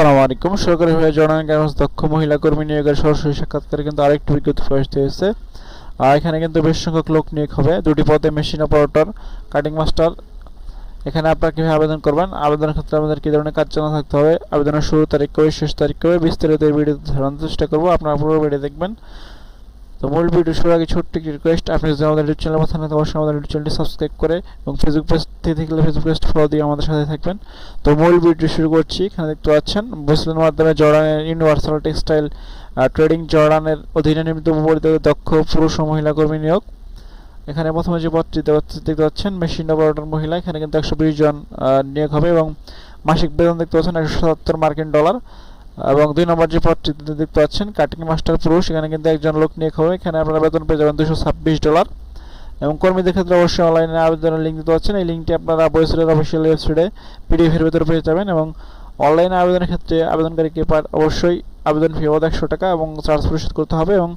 আসসালামু আলাইকুম। সরকারি হয়ে জনগণ দক্ষ মহিলা কর্মী নিয়োগের সরাসরি সাক্ষাৎকারে কিন্তু আরেকটি বিজ্ঞপ্তি প্রকাশিত হয়েছে আর এখানে কিন্তু বেশ সংখ্যক লোক নিয়োগ হবে। দুটি পদে মেশিন অপারেটর, কাটিং মাস্টার। এখানে আপনারা কীভাবে আবেদন করবেন? আবেদনের ক্ষেত্রে আমাদের কী ধরনের কাজ জানা থাকতে হবে? আবেদনের শুরু তারিখ কবে, শেষ তারিখ কবে, বিস্তারিত ভিডিওতে জানার চেষ্টা করব। আপনারা পুরো ভিডিও দেখবেন। তো মূল ভিডিও শুরু আগে ছোট্ট একটি রিকোয়েস্ট আপনি যদি আমাদের ইউটিউব চ্যানেল থাকেন, অবশ্যই আমাদের ইউটিউব চ্যানেলটি সাবস্ক্রাইব করে এবং ফেসবুক পেজ থেকে থাকলে ফেসবুক পেজটি ফলো দিয়ে আমাদের সাথে থাকবেন। তো মূল ভিডিও শুরু করছি, এখানে দেখতে পাচ্ছেন বৈশালের মাধ্যমে জর্ডানের ইউনিভার্সাল টেক্সটাইল ট্রেডিং জর্ডানের অধীনে নির্মিত উপরিত দক্ষ পুরুষ ও মহিলা কর্মী নিয়োগ। এখানে প্রথমে যে পদটি দেখতে পাচ্ছেন মেশিন অপারেটর মহিলা, এখানে কিন্তু একশো বিশ জন নিয়োগ হবে এবং মাসিক বেতন দেখতে পাচ্ছেন একশো সাতাত্তর মার্কিন ডলার। এবং দুই নম্বর যে পদটি দেখতে পাচ্ছেন, কাটিং মাস্টার পুরুষ, এখানে কিন্তু একজন লোক নিয়োগ হবে। এখানে আপনারা বেতন পেয়ে যাবেন দুশো ছাব্বিশ ডলার। এবং কর্মীদের ক্ষেত্রে অবশ্যই অনলাইনে আবেদনের লিঙ্ক দিতে পাচ্ছেন। এই লিঙ্কটি আপনারা বয়সের অফিসিয়াল ওয়েবসাইটে পিডিএফ এর ভিতরে পেয়ে যাবেন এবং অনলাইনে আবেদনের ক্ষেত্রে আবেদনকারীকে অবশ্যই আবেদন ফি বাবদ একশো টাকা এবং চার্জ পরিশোধ করতে হবে এবং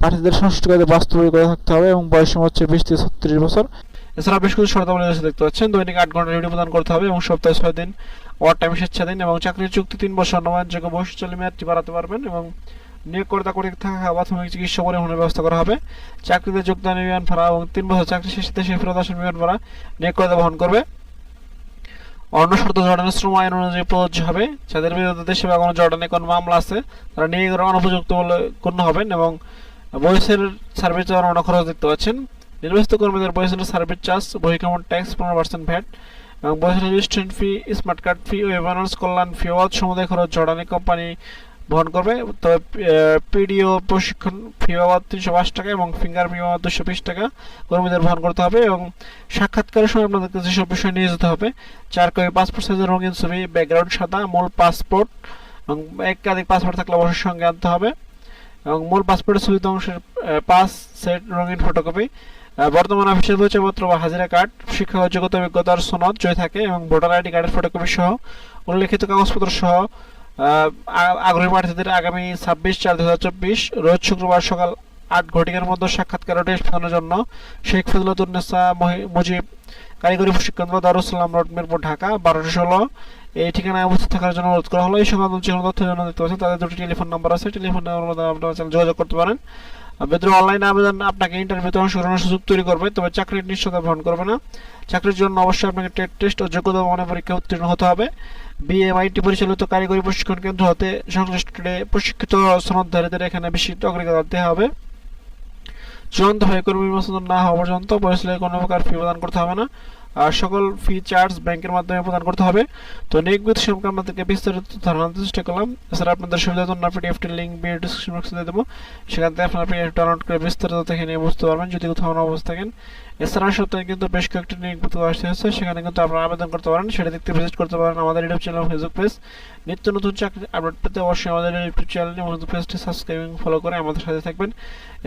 প্রার্থীদের সংশ্লিষ্ট কাজে করে থাকতে হবে এবং বয়স হচ্ছে বিশ থেকে ছত্রিশ বছর। এছাড়া বেশ কিছু শর্তাবলী দেখতে পাচ্ছেন। দৈনিক আট ঘণ্টা ডিউটি প্রদান করতে হবে এবং সপ্তাহে ছয় দিন ওয়ার টাইম স্বেচ্ছাধীন এবং চাকরির চুক্তি তিন বছর নবায়নযোগ্য ভবিষ্যৎ মেয়াদটি বাড়াতে পারবেন এবং নিয়োগকর্তা কর্তৃক থাকা প্রাথমিক চিকিৎসা পরিবহনের ব্যবস্থা করা হবে। চাকরিতে যোগদান বিমান ভাড়া এবং তিন বছর চাকরি শেষে দেশে ফেরত আসার বিমান ভাড়া নিয়োগকর্তা বহন করবে। অন্য শর্ত জর্ডানের শ্রম আইন অনুযায়ী প্রযোজ্য হবে। যাদের বিরুদ্ধে দেশে বা কোনো জর্ডানে কোনো মামলা আছে, তারা নিয়োগের অনুপযুক্ত বলে গণ্য হবেন এবং বয়সের সার্ভিস চালানোর খরচ দেখতে পাচ্ছেন। নির্বাচিত কর্মীদের বয়সের সার্ভিস চার্জ বহিকমন ট্যাক্স পনেরো পার্সেন্ট ভ্যাট। এবং বয়সের registration fee smart card fee ও এভারেন্স কল্যাণ ফি ওয়াজ সমুদায় খরচ জর্ডানি কোম্পানি বহন করবে। তবে পিডিও প্রশিক্ষণ ফি বাবদ তিনশো পাঁচ টাকা এবং ফিঙ্গার ফি বাবদ দুশো বিশ টাকা কর্মীদের বহন করতে হবে এবং সাক্ষাৎকারের সময় আপনাদেরকে যেসব বিষয় নিয়ে যেতে হবে। চার কপি পাসপোর্ট সাইজের রঙিন ছবি ব্যাকগ্রাউন্ড সাদা, মূল পাসপোর্ট এবং একাধিক পাসপোর্ট থাকলে অবশ্যই সঙ্গে আনতে হবে। এবং মূল পাসপোর্টের ছবিতে অংশের পাঁচ সেট রঙিন ফটোকপি বর্তমান অফিসের পরিচয়পত্র মাত্র হাজিরা কার্ড শিক্ষা যোগ্যতা অভিজ্ঞতার সনদ জয় থাকে এবং ভোটার আইডি কার্ডের ফটোকপি সহ উল্লেখিত কাগজপত্র সহ আগ্রহী প্রার্থীদের আগামী ছাব্বিশ চার দু হাজার চব্বিশ, রোজ শুক্রবার সকাল আট ঘটিকার মধ্যে সাক্ষাৎকার টেস্ট পাঠানোর জন্য শেখ ফজলতুন্নেসা মহি- মুজিব কারিগরি প্রশিক্ষণ দারুসালাম রোড, মিরপুর, ঢাকা, বারোশো ষোলো। এই ঠিকানায় উপস্থিত থাকার জন্য অনুরোধ করা হলো। এই সংক্রান্ত যে কোনো তথ্যের জন্য দেখতে পাচ্ছেন তাদের দুটি টেলিফোন নাম্বার আছে। টেলিফোন নাম্বার আপনারা যোগাযোগ করতে পারেন। বেতন অনলাইন আবেদন আপনাকে ইন্টারভিউতে অংশগ্রহণের সুযোগ তৈরি করবে, তবে চাকরির নিশ্চয়তা গ্রহণ করবে না। চাকরির জন্য অবশ্যই আপনাকে টেট টেস্ট ও যোগ্যতা মানে পরীক্ষা উত্তীর্ণ হতে হবে। বিএমআইটি পরিচালিত কারিগরি প্রশিক্ষণ কেন্দ্র হতে সংশ্লিষ্ট প্রশিক্ষিত সনদধারীদের এখানে বেশি অগ্রাধিকার দিতে হবে। চূড়ান্ত হয়ে কর্মী নির্বাচন না হওয়া পর্যন্ত বয়সলে কোনো প্রকার ফি প্রদান করতে হবে না। সকল ফি চার্জ ব্যাংকের মাধ্যমে প্রদান করতে হবে। তো নিয়োগ বিধি সম্পর্কে আপনাদেরকে বিস্তারিত ধারণার চেষ্টা করলাম। এছাড়া আপনাদের সুবিধার জন্য পিডিএফটির লিঙ্ক ভিডিও ডিসক্রিপশন বক্সে দিয়ে দেবো। সেখান থেকে আপনারা পিডিএফ ডাউনলোড করে বিস্তারিত দেখে নিয়ে বুঝতে পারবেন যদি কোথাও না অবস্থা থাকেন। এছাড়া সপ্তাহে কিন্তু বেশ কয়েকটি নিয়োগ বিজ্ঞপ্তি আসতে হচ্ছে সেখানে কিন্তু আপনারা আবেদন করতে পারেন। সেটা দেখতে ভিজিট করতে পারেন আমাদের ইউটিউব চ্যানেল ফেসবুক পেজ নিত্য নতুন চাকরি আপডেট পেতে অবশ্যই আমাদের ইউটিউব চ্যানেল এবং পেজটি সাবস্ক্রাইব ফলো করে আমাদের সাথে থাকবেন।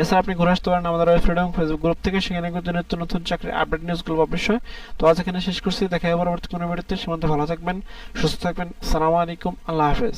এছাড়া আপনি ঘুরে আসতে পারেন আমাদের ওয়েবসাইট এবং ফেসবুক গ্রুপ থেকে। সেখানে কিন্তু নিত্য নতুন চাকরির আপডেট নিউজগুলো হয়। তো আজ এখানে শেষ করছি। দেখা হবে পরবর্তী কোনো ভিডিওতে। সীমান্ত ভালো থাকবেন, সুস্থ থাকবেন। সালামু আলাইকুম। আল্লাহ হাফেজ।